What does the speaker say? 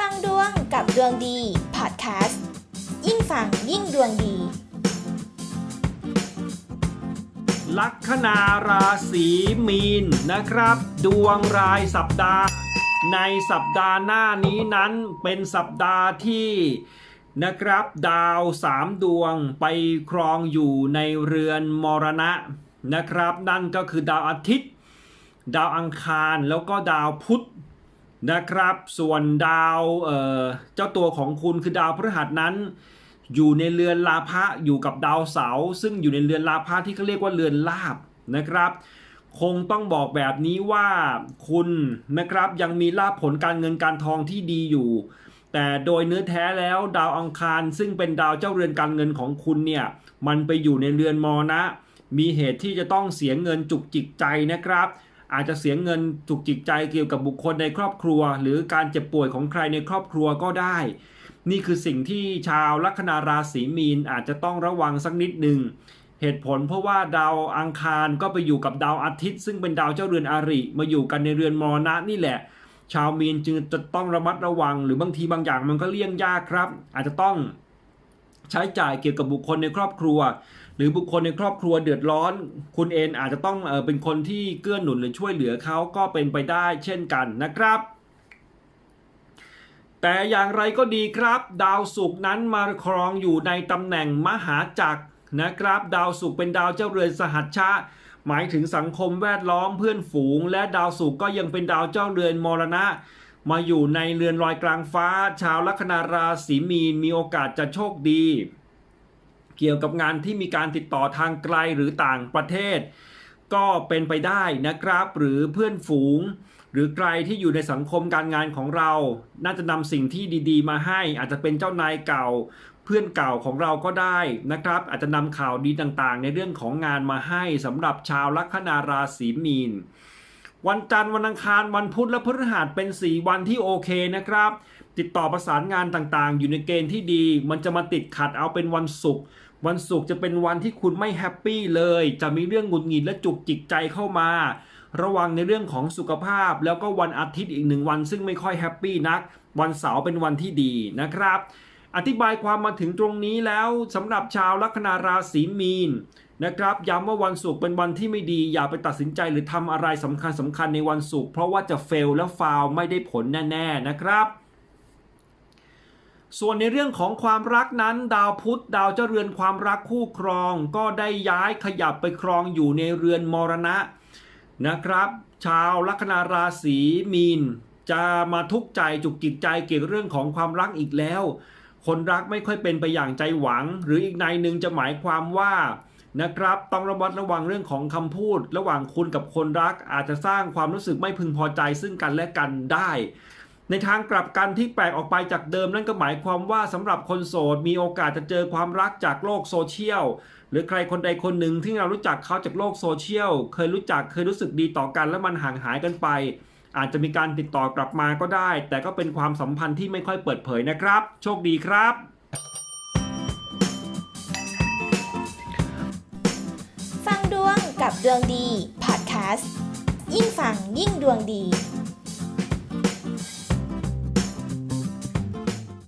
ฟังดวงกับดวงดีพอดแคสต์ยิ่งฟังยิ่งดวงดี ลัคนาราศีมีนนะครับ ดวงรายสัปดาห์ ในสัปดาห์หน้านี้นั้นเป็นสัปดาห์ที่นะครับ ดาวสามดวงไปครองอยู่ในเรือนมรณะนะครับ นั่นก็คือดาวอาทิตย์ ดาวอังคารแล้วก็ดาวพุธ นะครับ ส่วนดาวเเจ้าตัวของคุณคือดาวพฤหัสนั้น อยู่ในเรือนลาภะอยู่กับดาวเสาซึ่งอยู่ในเรือนลาภะที่เขาเรียกว่าเรือนลาบนะครับ คงต้องบอกแบบนี้ว่าคุณนะครับยังมีลาภผลการเงินการทองที่ดีอยู่ แต่โดยเนื้อแท้แล้วดาวอังคาร ซึ่งเป็นดาวเจ้าเรือนการเงินของคุณเนี่ยมันไปอยู่ในเรือนมรณะมีเหตุที่จะต้องเสียเงินจุกจิกใจนะครับ อาจจะเสียเงินจุกจิกใจเกี่ยวกับบุคคลในครอบครัว หรือการเจ็บป่วยของใครในครอบครัวก็ได้ นี่คือสิ่งที่ชาวลัคนาราศีมีนอาจจะต้องระวังสักนิดหนึ่งเหตุผลเพราะว่าดาวอังคารก็ไปอยู่กับดาวอาทิตย์ ซึ่งเป็นดาวเจ้าเรือนอาริมาอยู่กันในเรือนมรณะนี่แหละ ชาวมีนจึงจะต้องระมัดระวัง หรือบางทีบางอย่างมันก็เลี่ยงยากครับ อาจจะต้องใช้จ่ายเกี่ยวกับบุคคลในครอบครัว หรือบุคคลในครอบครัวเดือดร้อน คุณเองอาจจะต้องเออเป็นคนที่เกื้อหนุนหรือช่วยเหลือเขาก็เป็นไปได้เช่นกันนะครับ แต่อย่างไรก็ดีครับ ดาวศุกร์นั้นมาครองอยู่ในตำแหน่งมหาจักรนะครับ ดาวศุกร์เป็นดาวเจ้าเรือนสหัชชะหมายถึงสังคมแวดล้อมเพื่อนฝูง และดาวศุกร์ก็ยังเป็นดาวเจ้าเรือนมรณะ มาอยู่ในเรือนลอยกลางฟ้า ชาวลัคนาราศีมีนมีโอกาสจะโชคดี เกี่ยวกับงานที่มีการติดต่อทางไกลหรือต่างประเทศ ก็เป็นไปได้นะครับ หรือเพื่อนฝูง หรือใครที่อยู่ในสังคมการงานของเรา น่าจะนำสิ่งที่ดี ๆ มาให้ อาจจะเป็นเจ้านายเก่า เพื่อนเก่าของเราก็ได้นะครับ อาจจะนำข่าวดีต่างๆ ในเรื่องของงานมาให้สำหรับชาวลัคนาราศีมีนวันจันทร์วันอังคารวันพุธและพฤหัสเป็น 4 วันที่โอเคนะครับ ติดต่อประสานงานต่างๆ อยู่ในเกณฑ์ที่ดี มันจะมาติดขัดเอาเป็นวันศุกร์ วันศุกร์จะเป็นวันที่คุณไม่แฮปปี้เลย จะมีเรื่องหงุดหงิดและจุกจิกใจเข้ามา ระวังในเรื่องของสุขภาพ แล้วก็วันอาทิตย์อีกหนึ่งวัน ซึ่งไม่ค่อยแฮปปี้นัก วันเสาร์เป็นวันที่ดีนะครับ อธิบายความมาถึงตรงนี้แล้วสำหรับชาวลัคนาราศีมีนนะครับย้ำว่าวันศุกร์เป็นวันที่ไม่ดีอย่าไปตัดสินใจหรือทำอะไรสำคัญสำคัญในวันศุกร์เพราะว่าจะเฟลและฟาวไม่ได้ผลแน่ ๆ นะครับ ส่วนในเรื่องของความรักนั้น ดาวพุธดาวเจ้าเรือนความรักคู่ครอง ก็ได้ย้ายขยับไปครองอยู่ในเรือนมรณะนะครับ ชาวลัคนาราศีมีน จะมาทุกข์ใจจุกจิกใจเกี่ยวกับเรื่องของความรักอีกแล้ว คนรักไม่ค่อยเป็นไปอย่างใจหวัง หรืออีกในหนึ่งจะหมายความว่านะครับต้องระมัดระวังเรื่องของคำพูด ระหว่างคุณกับคนรักอาจจะสร้างความรู้สึกไม่พึงพอใจซึ่งกันและกันได้ ในทางกลับกันที่แปลกออกไปจากเดิมนั่นก็หมายความว่าสำหรับคนโสดมีโอกาสจะเจอความรักจากโลกโซเชียล หรือใครคนใดคนหนึ่งที่เรารู้จักเขาจากโลกโซเชียล เคยรู้จักเคยรู้สึกดีต่อกันแล้วมันห่างหายกันไป อาจจะมีการติดต่อกลับมาก็ได้ แต่ก็เป็นความสัมพันธ์ที่ไม่ค่อยเปิดเผยนะครับ โชคดีครับฟังดวงกับดวงดีพอดแคสต์ยิ่งฟังยิ่งดวงดี